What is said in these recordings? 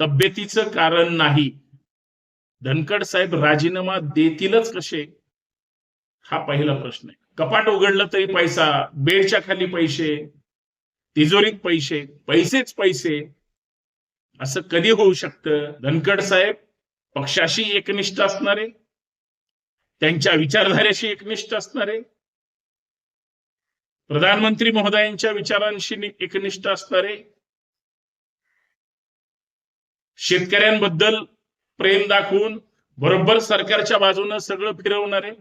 तब्येतीचं कारण नाही. धनकड साहेब राजीनामा देतीलच कसे? हा पहिला प्रश्न आहे. कपाट उघडलं तरी पैसा बेडच्या खाली पैसे तिजोरीत पैसे पैसेच पैसे. असं कधी होऊ शकतं? धनकड साहेब पक्षाशी एकनिष्ठ असणारे? त्यांच्या विचारधाऱ्याशी एकनिष्ठ असणारे? प्रधानमंत्री महोदयांच्या विचारांशी एकनिष्ठ असणारे? शेतकऱ्यांबद्दल प्रेम दाखवून बरोबर सरकारच्या बाजूनं सगळं फिरवणारे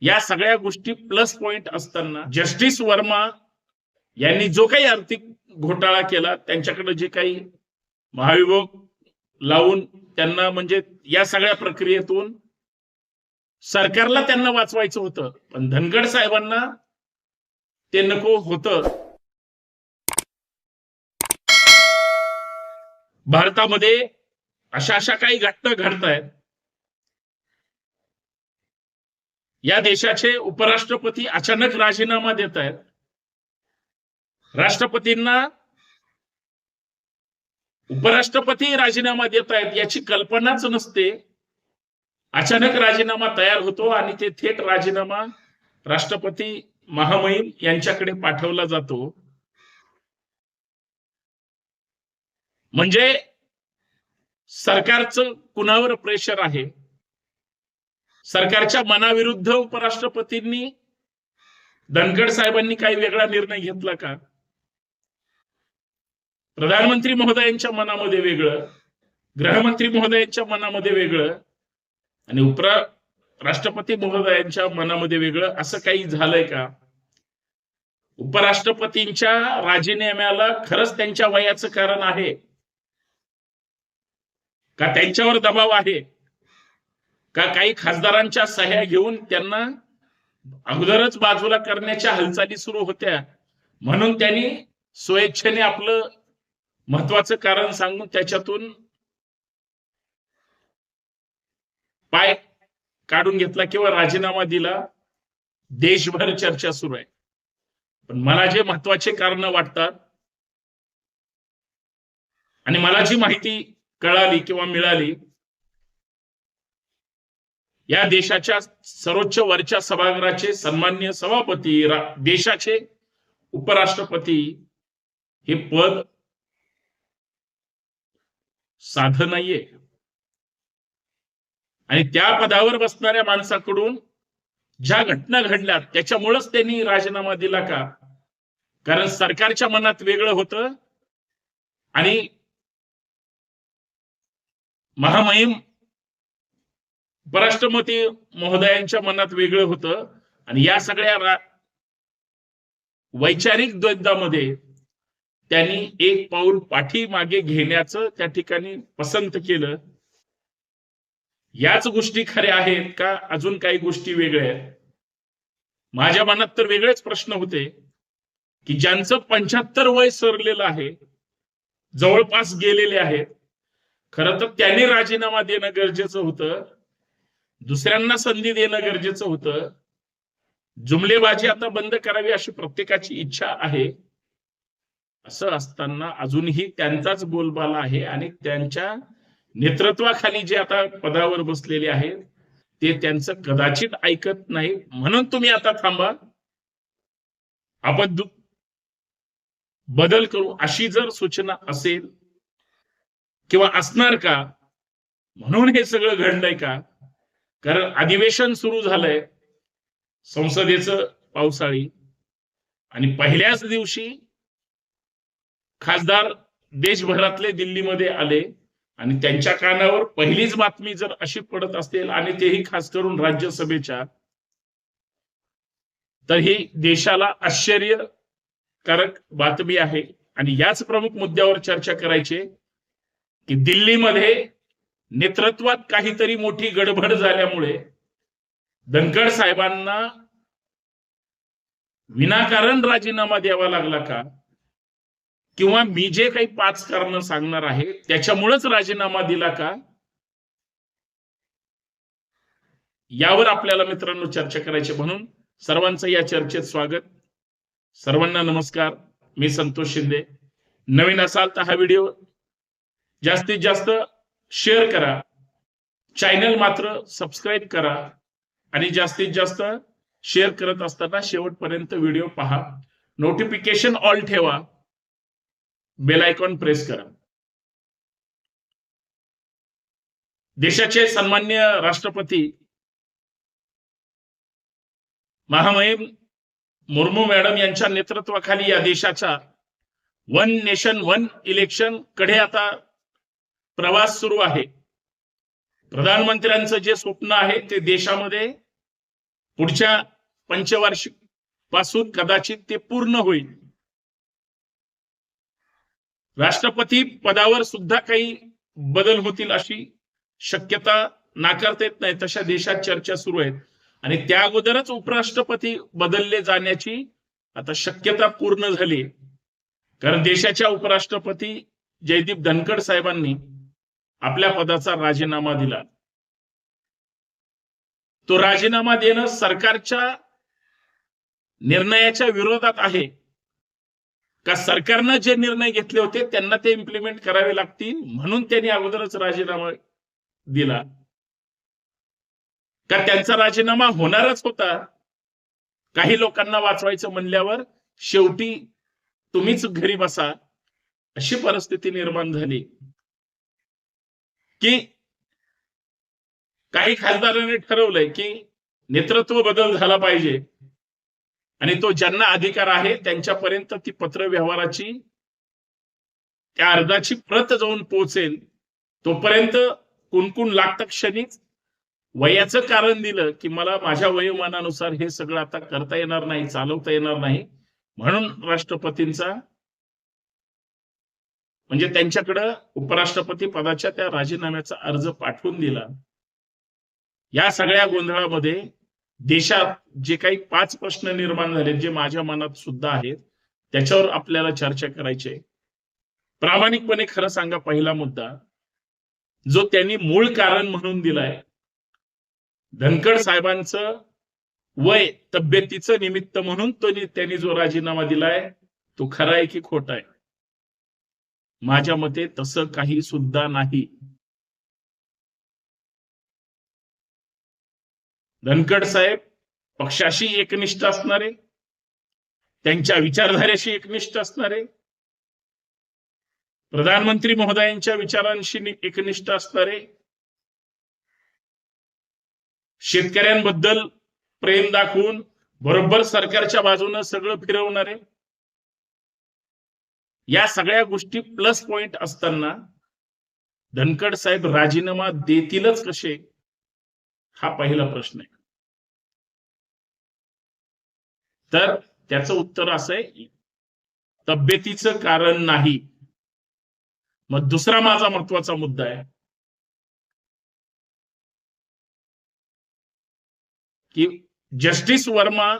या सगळ्या गोष्टी प्लस पॉइंट असताना जस्टिस वर्मा यांनी जो काही आर्थिक घोटाळा केला त्यांच्याकडे जे काही महाविभोग लावून त्यांना म्हणजे या सगळ्या प्रक्रियेतून सरकारला त्यांना वाचवायचं होतं. पण धनगड साहेबांना ते नको होतं. भारतामध्ये अशा अशा काही घटना घडत आहेत या देशाचे उपराष्ट्रपती अचानक राजीनामा देत आहेत राष्ट्रपतींना उपराष्ट्रपती राजीनामा देत आहेत याची कल्पनाच नसते. अचानक राजीनामा तयार होतो आणि ते थेट राजीनामा राष्ट्रपती महामहिम यांच्याकडे पाठवला जातो. म्हणजे सरकारचं कुणावर प्रेशर आहे? सरकारच्या मनाविरुद्ध उपराष्ट्रपतींनी धनखड साहेबांनी काही वेगळा निर्णय घेतला का? प्रधानमंत्री महोदयांच्या मनामध्ये वेगळं गृहमंत्री महोदयांच्या मनामध्ये वेगळं आणि उपरा राष्ट्रपती महोदयांच्या मनामध्ये वेगळं असं काही झालंय का? उपराष्ट्रपतींच्या राजीनाम्याला खरंच त्यांच्या वयाचं कारण आहे. का त्यांच्यावर दबाव आहे? का काही खासदारांच्या सह्या घेऊन त्यांना अगोदरच बाजूला करण्याच्या हालचाली सुरू होत्या? म्हणून त्यांनी स्वेच्छेने आपलं महत्वाचं कारण सांगून त्याच्यातून पाय काढून घेतला किंवा राजीनामा दिला. देशभर चर्चा सुरू आहे. पण मला जे महत्त्वाचे कारण वाटतात आणि मला जी माहिती कळाली किंवा मिळाली या देशाच्या सर्वोच्च वरच्या सभागृहाचे सन्मान्य सभापती रा- देशाचे उपराष्ट्रपती हे पद साध नाहीये. आणि त्या पदावर बसणाऱ्या माणसाकडून ज्या घटना घडल्या त्याच्यामुळेच त्यांनी राजीनामा दिला का? कारण सरकारच्या मनात वेगळं होतं आणि महामहिम उपराष्ट्रपती महोदयांच्या मनात वेगळं होतं. आणि या सगळ्या रा- वैचारिक द्वंद्वामध्ये त्यांनी एक पाऊल पाठी मागे घेण्याचं त्या ठिकाणी पसंत केलं. याच गोष्टी खऱ्या आहेत का? अजून काही गोष्टी वेगळ्या आहेत. माझ्या मनात तर वेगळेच प्रश्न होते की ज्यांचं पंच्याहत्तर वय सरलेलं आहे जवळपास गेलेले आहेत खरं तर त्यांनी राजीनामा देणं गरजेचं होतं. दुसऱ्यांना संधी देणं गरजेचं होतं. जुमलेबाजी आता बंद करावी अशी प्रत्येकाची इच्छा आहे. असं असताना अजूनही त्यांचाच बोलबाला आहे आणि त्यांच्या नेतृत्वाखाली जे आता पदावर बसलेले आहेत ते त्यांचं कदाचित ऐकत नाही. म्हणून तुम्ही आता थांबा. आपण बदल करू. अशी जर सूचना असेल किंवा असणार का? म्हणून हे सगळं घडलंय का? कारण अधिवेशन सुरू झालंय संसदेचं पावसाळी. आणि पहिल्याच दिवशी खासदार देशभरातले दिल्लीमध्ये आले आणि त्यांच्या कानावर पहिलीच बातमी जर अशी पडत असेल आणि तेही खास करून राज्यसभेच्या तर ही देशाला आश्चर्यकारक बातमी आहे. आणि याच प्रमुख मुद्द्यावर चर्चा करायची आहे. की दिल्लीमध्ये नेतृत्वात काहीतरी मोठी गडबड झाल्यामुळे धनखड साहेबांना विनाकारण राजीनामा द्यावा लागला का? किंवा मी जे काही पाच कारण सांगणार आहे त्याच्यामुळेच राजीनामा दिला का? यावर आपल्याला मित्रांनो चर्चा करायची म्हणून सर्वांचं या चर्चेत स्वागत. सर्वांना नमस्कार. मी संतोष शिंदे. नवीन असाल तर हा व्हिडिओ जास्तीत जास्त शेअर करा. चॅनल मात्र सबस्क्राईब करा. आणि जास्तीत जास्त शेअर करत असताना शेवटपर्यंत व्हिडिओ पहा. नोटिफिकेशन ऑल ठेवा. बेल आयकॉन प्रेस करा. देशाचे सन्मान्य राष्ट्रपती महामहिम मुर्मू मॅडम यांच्या नेतृत्वाखाली या देशाच्या वन नेशन वन इलेक्शनकडे आता प्रवास सुरू आहे. प्रधानमंत्र्यांचं जे स्वप्न आहे ते देशामध्ये पुढच्या पंचवार्षिकपासून कदाचित ते पूर्ण होईल. राष्ट्रपती पदावर सुद्धा काही बदल होतील अशी शक्यता नाकारता येत नाही तशा देशात चर्चा सुरू आहेत. आणि त्या अगोदरच उपराष्ट्रपती बदलले जाण्याची आता शक्यता पूर्ण झाली कारण देशाच्या उपराष्ट्रपती जयदीप धनखड साहेबांनी आपल्या पदाचा राजीनामा दिला. तो राजीनामा देणं सरकारच्या निर्णयाच्या विरोधात आहे. का सरकारनं जे निर्णय घेतले होते त्यांना ते इम्प्लिमेंट करावे लागतील म्हणून त्यांनी अगोदरच राजीनामा दिला. का त्यांचा राजीनामा होणारच होता? काही लोकांना वाचवायचं म्हणल्यावर शेवटी तुम्हीच घरी बसा अशी परिस्थिती निर्माण झाली. की काही खासदारांनी ठरवलंय की नेतृत्व बदल झाला पाहिजे. आणि तो ज्यांना अधिकार आहे त्यांच्यापर्यंत ती पत्र व्यवहाराची त्या अर्जाची प्रत जाऊन पोहोचेल तोपर्यंत कुणकुण लागतं क्षणीच वयाचं कारण दिलं की मला माझ्या वयोमानानुसार हे सगळं आता करता येणार नाही चालवता येणार नाही म्हणून राष्ट्रपतींचा म्हणजे त्यांच्याकडं उपराष्ट्रपती पदाच्या त्या राजीनाम्याचा अर्ज पाठवून दिला. या सगळ्या गोंधळामध्ये देशात जे काही पाच प्रश्न निर्माण झाले जे माझ्या मनात सुद्धा आहेत त्याच्यावर आपल्याला चर्चा करायची आहे. प्रामाणिकपणे खरं सांगा पहिला मुद्दा जो त्यांनी मूळ कारण म्हणून दिलाय धनखड साहेबांचं वय तब्येतीचं निमित्त म्हणून तो त्यांनी जो राजीनामा दिलाय तो खरा आहे की खोटा आहे? माझ्या मते तसं काही सुद्धा नाही. धनखड साहेब पक्षाशी एकनिष्ठ असणारे त्यांच्या विचारधारेशी एकनिष्ठ असणारे प्रधानमंत्री महोदयांच्या विचारांशी एकनिष्ठ असणारे शेतकऱ्यांबद्दल प्रेम दाखवून बरोबर सरकारच्या बाजूनं सगळं फिरवणारे या सगळ्या गोष्टी प्लस पॉइंट असताना धनखड साहेब राजीनामा देतीलच कसे? हा पहिला प्रश्न आहे. तर त्याचं उत्तर असं आहे तब्येतीचं कारण नाही. मग दुसरा माझा महत्त्वाचा मुद्दा आहे. की जस्टिस वर्मा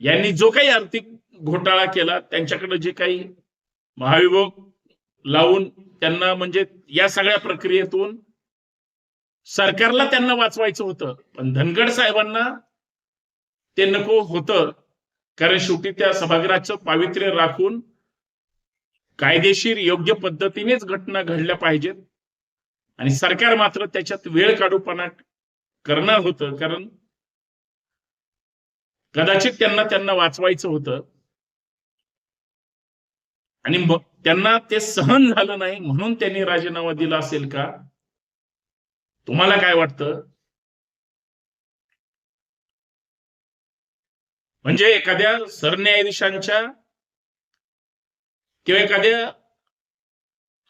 यांनी जो काही आर्थिक घोटाळा केला त्यांच्याकडे जे काही महाविभोग लावून त्यांना म्हणजे या सगळ्या प्रक्रियेतून सरकारला त्यांना वाचवायचं होतं. पण धनगड साहेबांना ते नको होतं कारण शेवटी त्या सभागृहाचं पावित्र्य राखून कायदेशीर योग्य पद्धतीनेच घटना घडल्या पाहिजेत. आणि सरकार मात्र त्याच्यात वेळ काढूपणा करणार होतं कारण कदाचित त्यांना त्यांना वाचवायचं होतं. आणि मग त्यांना ते सहन झालं नाही म्हणून त्यांनी राजीनामा दिला असेल का? तुम्हाला काय वाटतं? म्हणजे एखाद्या सरन्यायाधीशांच्या किंवा एखाद्या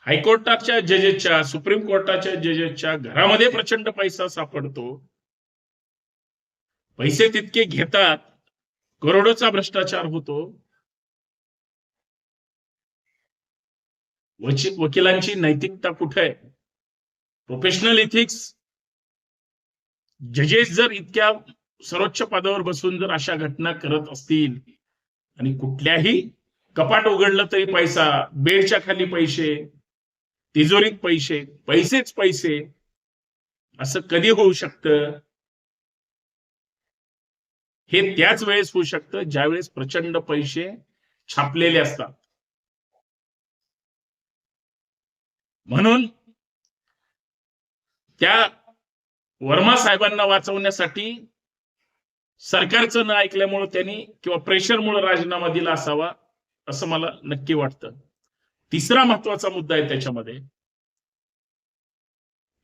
हायकोर्टाच्या जजेसच्या सुप्रीम कोर्टाच्या जजेसच्या घरामध्ये प्रचंड पैसा सापडतो. पैसे तितके घेतात. करोडोचा भ्रष्टाचार होतो. वकिलांची नैतिकता कुठे आहे? प्रोफेशनल इथिक्स जजेस जर इतक्या सर्वोच्च पदावर बसून जर अशा घटना करत असतील आणि कुठल्याही कपाट उघडलं तरी पैसा बेडच्या खाली पैसे तिजोरीत पैसे पैसेच पैसे असं कधी होऊ शकतं? हे त्याच वेळेस होऊ शकतं ज्यावेळेस प्रचंड पैसे छापलेले असतात. म्हणून त्या वर्मा साहेबांना वाचवण्यासाठी सरकारचं न ऐकल्यामुळं त्यांनी किंवा प्रेशरमुळे राजीनामा दिला असावा असं मला नक्की वाटतं. तिसरा महत्त्वाचा मुद्दा आहे त्याच्यामध्ये.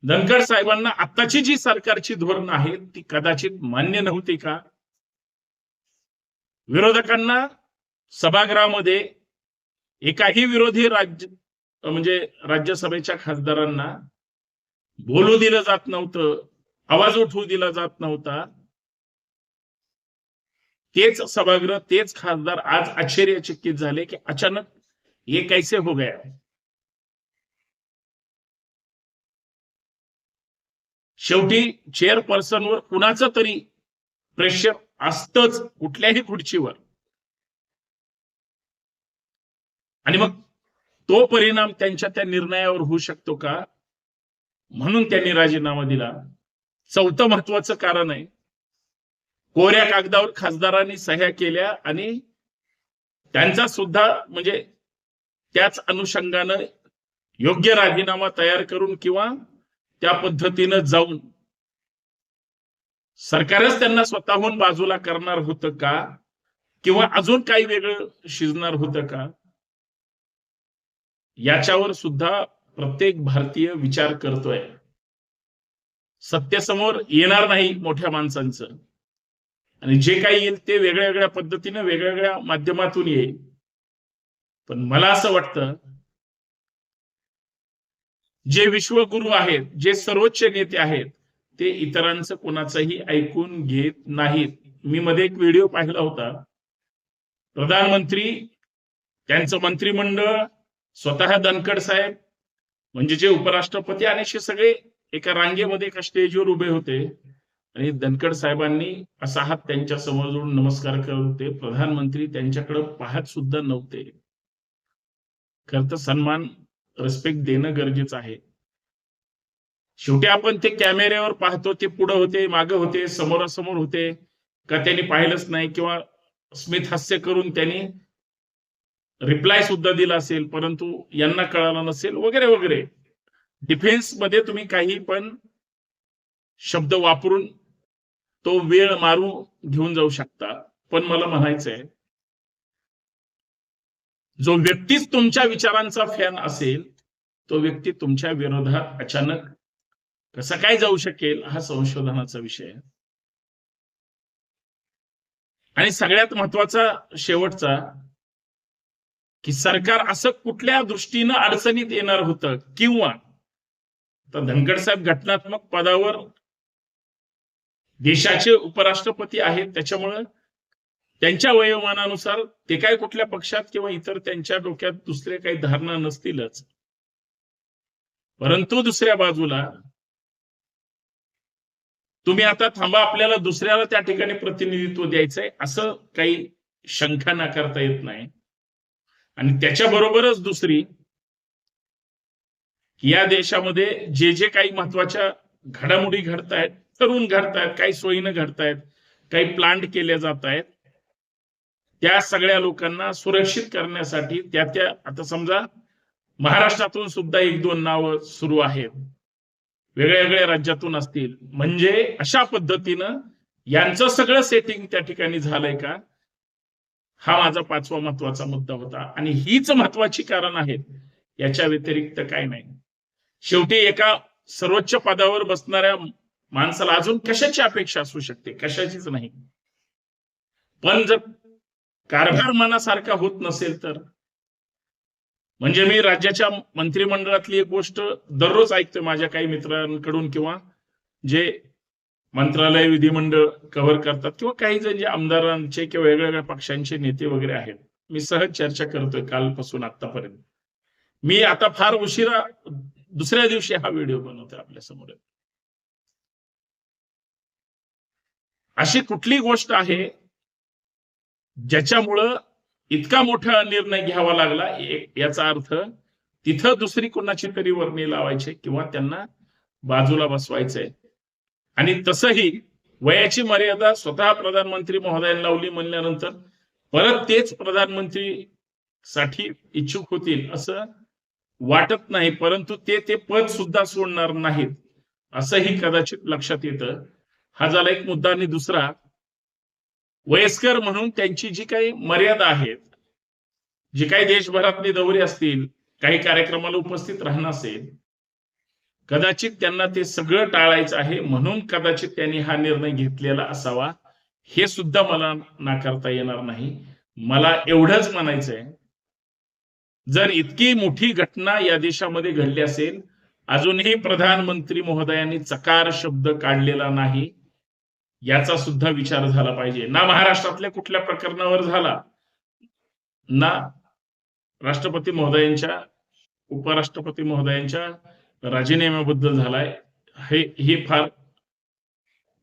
धनखड साहेबांना आत्ताची जी सरकारची धोरणं आहेत ती कदाचित मान्य नव्हती का? विरोधकांना सभागृहामध्ये एकाही विरोधी राज्य म्हणजे राज्यसभेच्या खासदारांना बोलू दिलं जात नव्हतं आवाज उठवू दिला जात नव्हता. तेच सभागृह तेच खासदार आज आश्चर्यचकित झाले की अचानक ये कैसे हो गया? शेवटी चेअरपर्सनवर कुणाचं तरी प्रेशर असतच कुठल्याही खुर्चीवर. आणि मग तो परिणाम त्यांच्या त्या निर्णयावर होऊ शकतो का? म्हणून त्यांनी राजीनामा दिला. चौथं महत्वाचं कारण आहे. कोऱ्या कागदावर खासदारांनी सह्या केल्या आणि त्यांचा सुद्धा म्हणजे त्याच अनुषंगानं योग्य राजीनामा तयार करून किंवा त्या पद्धतीनं जाऊन सरकारच त्यांना स्वतःहून बाजूला करणार होतं का? किंवा अजून काही वेगळं शिजणार होतं का? याच्यावर सुद्धा प्रत्येक भारतीय विचार करतोय. सत्यासमोर येणार नाही मोठ्या माणसांचं. आणि जे काही येईल ते वेगळ्या वेगळ्या पद्धतीने वेगळ्या माध्यमातून येईल. पण मला असं वाटतं जे विश्वगुरु आहेत जे सर्वोच्च नेते आहेत ते इतरांचं कोणाचंही ऐकून घेत नाहीत. मी मध्ये एक व्हिडिओ पाहिला होता. प्रधानमंत्री त्यांचं मंत्रिमंडळ स्वतः धनखड साहेब म्हणजे जे उपराष्ट्रपती आणि असे सगळे एका रांगेमध्ये एका स्टेजवर उभे होते. आणि धनखड साहेबांनी असा हात त्यांच्यासमोर जोडून नमस्कार करत. होते प्रधानमंत्री त्यांच्याकडे पाहत सुद्धा नव्हते. खर तर सन्मान रेस्पेक्ट देणं गरजेचं आहे. शेवटी आपण ते कॅमेऱ्यावर पाहतो ते पुढे होते मागे होते समोरासमोर होते. का त्यांनी पाहिलंच नाही किंवा स्मित हास्य करून त्यांनी रिप्लाय सुद्धा दिला असेल परंतु यांना कळालं नसेल वगैरे वगैरे. डिफेन्समध्ये तुम्ही काही पण शब्द वापरून तो वेळ मारू घेऊन जाऊ शकता. पण मला म्हणायचंय जो व्यक्तीच तुमच्या विचारांचा फॅन असेल तो व्यक्ती तुमच्या विरोधात अचानक कसा काय जाऊ शकेल हा संशोधनाचा विषय आहे. आणि सगळ्यात महत्त्वाचा शेवटचा की सरकार असं कुठल्या दृष्टीनं अडचणीत येणार होतं किंवा तर धनगड साहेब घटनात्मक पदावर देशाचे उपराष्ट्रपती आहेत त्याच्यामुळं त्यांच्या वयोमानानुसार ते काय कुठल्या पक्षात किंवा इतर त्यांच्या डोक्यात दुसरे काही धारणा नसतीलच. परंतु दुसऱ्या बाजूला तुम्ही आता थांबा आपल्याला दुसऱ्याला त्या ठिकाणी प्रतिनिधित्व द्यायचंय असं काही शंका नाकारता येत नाही. आणि त्याच्या बरोबरच दुसरी या देशामध्ये जे जे काही महत्त्वाच्या घडामोडी घडतायत तरुण घडतायत काही सोयीनं घडतायत काही प्लांट केल्या जात आहेत त्या सगळ्या लोकांना सुरक्षित करण्यासाठी त्या त्या आता समजा महाराष्ट्रातून सुद्धा एक दोन नावं सुरू आहेत. वेगळ्या वेगळ्या राज्यातून असतील. म्हणजे अशा पद्धतीनं यांचं सगळं सेटिंग त्या ठिकाणी झालंय का? हा माझा पाचवा महत्त्वाचा मुद्दा होता. आणि हीच महत्वाची कारण आहेत. याच्या व्यतिरिक्त काय नाही. शेवटी एका सर्वोच्च पदावर बसणाऱ्या माणसाला अजून कशाची अपेक्षा असू शकते? कशाचीच नाही. पण जर कारभार मनासारखा होत नसेल तर. म्हणजे मी राज्याच्या मंत्रिमंडळातली एक गोष्ट दररोज ऐकतोय माझ्या काही मित्रांकडून किंवा जे मंत्रालय विधिमंडळ कव्हर करतात किंवा काही जण जे आमदारांचे किंवा वेगवेगळ्या पक्षांचे नेते वगैरे आहेत मी सहज चर्चा करतोय कालपासून आतापर्यंत मी आता फार उशिरा दुसऱ्या दिवशी हा व्हिडिओ बनवतोय आपल्यासमोर. अशी कुठली गोष्ट आहे ज्याच्यामुळं इतका मोठा निर्णय घ्यावा लागला याचा अर्थ तिथं दुसरी कोणाची तरी वर्णी लावायचे किंवा त्यांना बाजूला बसवायचंय. आणि तसंही वयाची मर्यादा स्वतः प्रधानमंत्री महोदयांना लावली म्हणल्यानंतर परत तेच प्रधानमंत्री साठी इच्छुक होतील असं वाटत नाही परंतु ते ते पद सुद्धा सोडणार नाहीत असंही कदाचित लक्षात येतं. हा झाला एक मुद्दा. आणि दुसरा वयस्कर म्हणून त्यांची जी काही मर्यादा आहेत जी काही देशभरातली दौरे असतील काही कार्यक्रमाला उपस्थित राहणं असेल कदाचित त्यांना ते सगळं टाळायचं आहे म्हणून कदाचित त्यांनी हा निर्णय घेतलेला असावा. हे सुद्धा मला नाकारता येणार नाही. मला एवढंच म्हणायचंय जर इतकी मोठी घटना या देशामध्ये घडली असेल अजूनही प्रधानमंत्री महोदयांनी चकार शब्द काढलेला नाही याचा सुद्धा विचार झाला पाहिजे. ना महाराष्ट्रातल्या कुठल्या प्रकरणावर झाला ना राष्ट्रपती महोदयांच्या उपराष्ट्रपती महोदयांच्या राजीनाम्याबद्दल झालाय. हे हे फार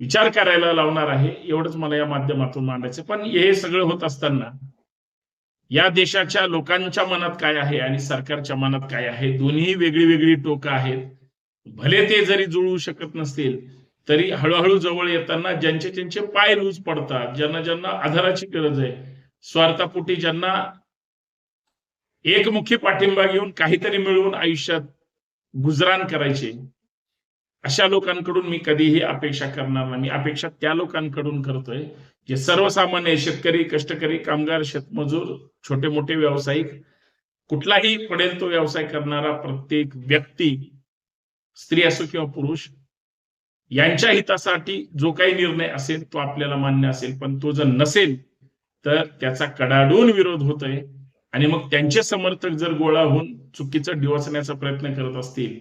विचार करायला लावणार आहे एवढंच मला या माध्यमातून मांडायचं पण हे सगळं होत असताना या देशाच्या लोकांच्या मनात काय आहे आणि सरकारच्या मनात काय आहे? दोन्ही वेगळी वेगळी टोकं आहेत. भले ते जरी जुळवू शकत नसतील तरी हळूहळू जवळ येताना ज्यांचे ज्यांचे पाय लूज पडतात ज्यांना ज्यांना आधाराची गरज आहे. स्वार्थापोटी ज्यांना एकमुखी पाठिंबा घेऊन काहीतरी मिळवून आयुष्यात गुजराण करायचे. अशा लोकांकडून मी कधीही अपेक्षा करणार नाही. मी अपेक्षा त्या लोकांकडून करतोय जे सर्वसामान्य शेतकरी कष्टकरी कामगार शेतमजूर छोटे मोठे व्यावसायिक कुठलाही पडेल तो व्यवसाय करणारा प्रत्येक व्यक्ती स्त्री असो किंवा पुरुष यांच्या हितासाठी जो काही निर्णय असेल तो आपल्याला मान्य असेल. पण तो जर नसेल तर त्याचा कडाडून विरोध होतोय. आणि मग त्यांचे समर्थक जर गोळा होऊन चुकीचं डिवचण्याचा प्रयत्न करत असतील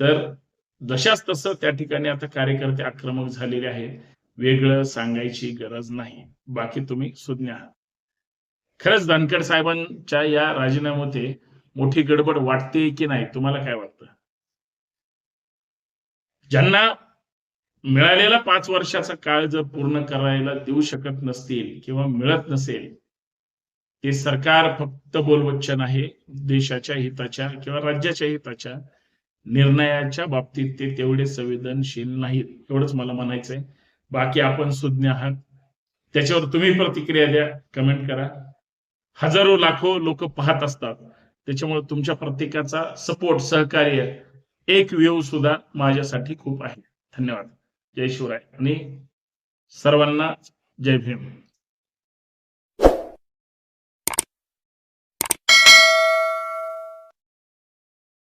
तर जशाच तसं त्या ठिकाणी आता कार्यकर्ते आक्रमक झालेले आहेत. वेगळं सांगायची गरज नाही. बाकी तुम्ही सुज्ञ आहात. खरंच धनखड साहेबांच्या या राजीनाम्यामध्ये मोठी गडबड वाटते की नाही तुम्हाला काय वाटतं? ज्यांना मिळालेला पाच वर्षाचा काळ जर पूर्ण करायला देऊ शकत नसतील किंवा मिळत नसेल ते सरकार फक्त बोलवच्चन आहे देशाच्या हिताच्या किंवा राज्याच्या हिताच्या निर्णयाच्या बाबतीत ते तेवढे संवेदनशील नाहीत एवढंच मला म्हणायचंय. बाकी आपण सुज्ञ आहात. त्याच्यावर तुम्ही प्रतिक्रिया द्या कमेंट करा. हजारो लाखो लोक पाहत असतात. त्याच्यामुळे तुमच्या प्रत्येकाचा सपोर्ट सहकार्य एक व्यू सुद्धा माझ्यासाठी खूप आहे. धन्यवाद. जय शिवराय. आणि सर्वांना जय भीम.